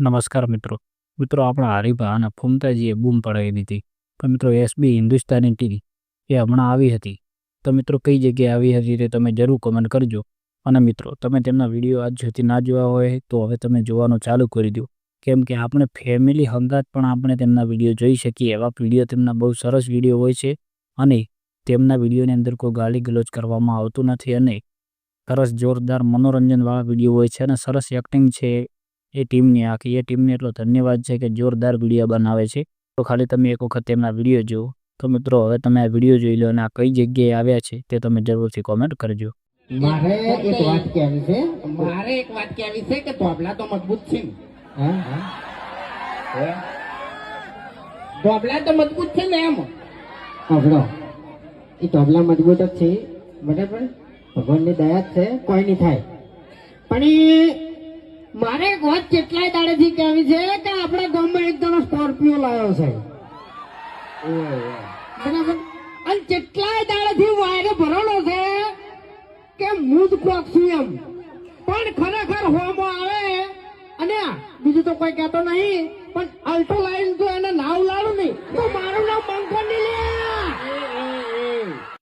નમસ્કાર મિત્રો. મિત્રો, આપણા હરિભા અને ફૂમતાજીએ બૂમ પડાવી દીધી. પણ મિત્રો એસબી હિન્દુસ્તાની ટીવી એ હમણાં આવી હતી. તો મિત્રો, કઈ જગ્યાએ આવી હતી તે તમે જરૂર કમેન્ટ કરજો. અને મિત્રો, તમે તેમના વીડિયો આજ સુધી ના જોવા હોય તો હવે તમે જોવાનું ચાલુ કરી દો. કેમ કે આપણે ફેમિલી હંગાત પણ આપણે તેમના વીડિયો જોઈ શકીએ એવા વીડિયો તેમના બહુ સરસ વીડિયો હોય છે. અને તેમના વિડીયોની અંદર કોઈ ગાલી ગલોચ કરવામાં આવતું નથી અને સરસ જોરદાર મનોરંજનવાળા વીડિયો હોય છે અને સરસ એક્ટિંગ છે. એ ટીમની આખી એ ટીમને એટલો ધન્યવાદ છે કે જોરદાર વીડિયો બનાવે છે. તો ખાલી તમે એક વખત તેમના વીડિયો જુઓ. તો મિત્રો હવે તમે આ વીડિયો જોઈ લો અને આ કઈ જગ્યાએ આવ્યા છે તે તમે જરૂરથી કોમેન્ટ કરજો. મારે એક વાત કહેવી છે. મારે એક વાત કહેવી છે કે ધોબલા તો મજબૂત છે. ને તો મજબૂત છે ને એમ? સાંભળો એ તબલા મજબૂત જ છે. બરાબર? ભગવાનની દયા છે. કોઈ નહીં થાય. પણ એ મારે એક વાત કેટલાય દાડેથી કહેવી છે કે આપણા ગામમાં એક જણો સ્કોર્પિયો લાવ્યો છે. બરાબર? અને કેટલાય દાડેથી વાયરે ભરેલો છે કે હું જ કોક એમ. પણ ખરેખર હોમો આવે. અને બીજું તો કોઈ કહેતો નહીં, પણ અલ્ટો લાઈન તો એને